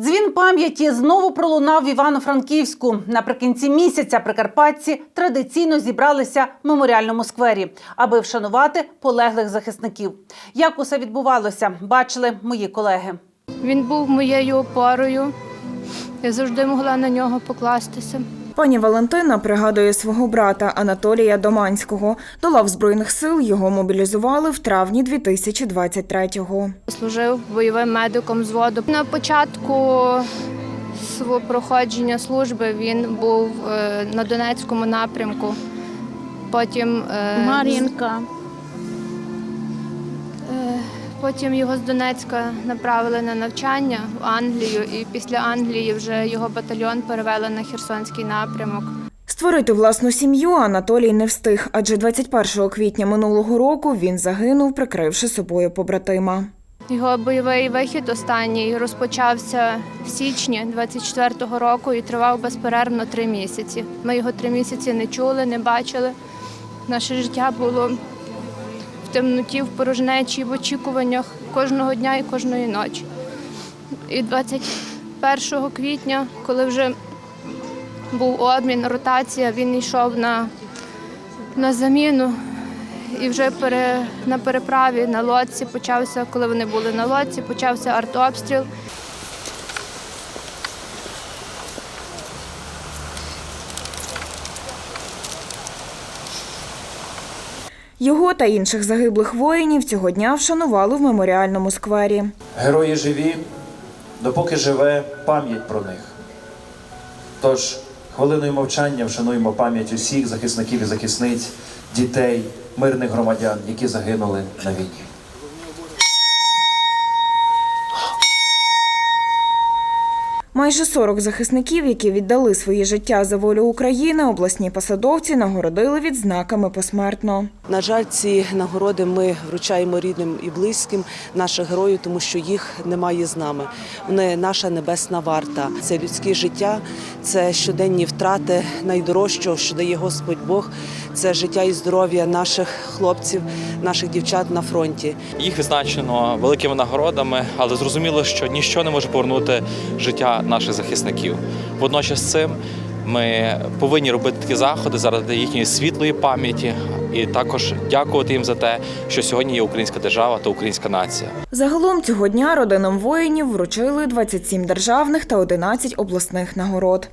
Дзвін пам'яті знову пролунав в Івано-Франківську. Наприкінці місяця прикарпатці традиційно зібралися в меморіальному сквері, аби вшанувати полеглих захисників. Як усе відбувалося, бачили мої колеги. Він був моєю опорою. Я завжди могла на нього покластися. Пані Валентина пригадує свого брата Анатолія Доманського. До лав збройних сил його мобілізували в травні 2023-го. Служив бойовим медиком взводу. На початку свого проходження служби він був е, на Донецькому напрямку. Потім, е, Мар'їнка. Потім його з Донецька направили на навчання в Англію, і після Англії вже його батальйон перевели на Херсонський напрямок. Створити власну сім'ю Анатолій не встиг, адже 21 квітня минулого року він загинув, прикривши собою побратима. Його бойовий вихід останній розпочався в січні 24-го року і тривав безперервно три місяці. Ми його три місяці не чули, не бачили. Наше життя було темноті, в порожнечі, в очікуваннях кожного дня і кожної ночі. І 21 квітня, коли вже був обмін, ротація, він йшов на, на заміну. І вже пере, на переправі на лодці почався, коли вони були на лодці, почався артобстріл. Його та інших загиблих воїнів цього дня вшанували в меморіальному сквері. Герої живі, допоки живе пам'ять про них. Тож, хвилиною мовчання вшануємо пам'ять усіх захисників і захисниць, дітей, мирних громадян, які загинули на війні. Майже 40 захисників, які віддали свої життя за волю України, обласні посадовці нагородили відзнаками посмертно. На жаль, ці нагороди ми вручаємо рідним і близьким наших героїв, тому що їх немає з нами. Вони наша небесна варта. Це людське життя, це щоденні втрати найдорожчого, що дає Господь Бог. Це життя і здоров'я наших хлопців, наших дівчат на фронті. Їх відзначено великими нагородами, але зрозуміло, що ніщо не може повернути життя наших захисників. Водночас з цим ми повинні робити такі заходи заради їхньої світлої пам'яті і також дякувати їм за те, що сьогодні є українська держава та українська нація. Загалом цього дня родинам воїнів вручили 27 державних та 11 обласних нагород.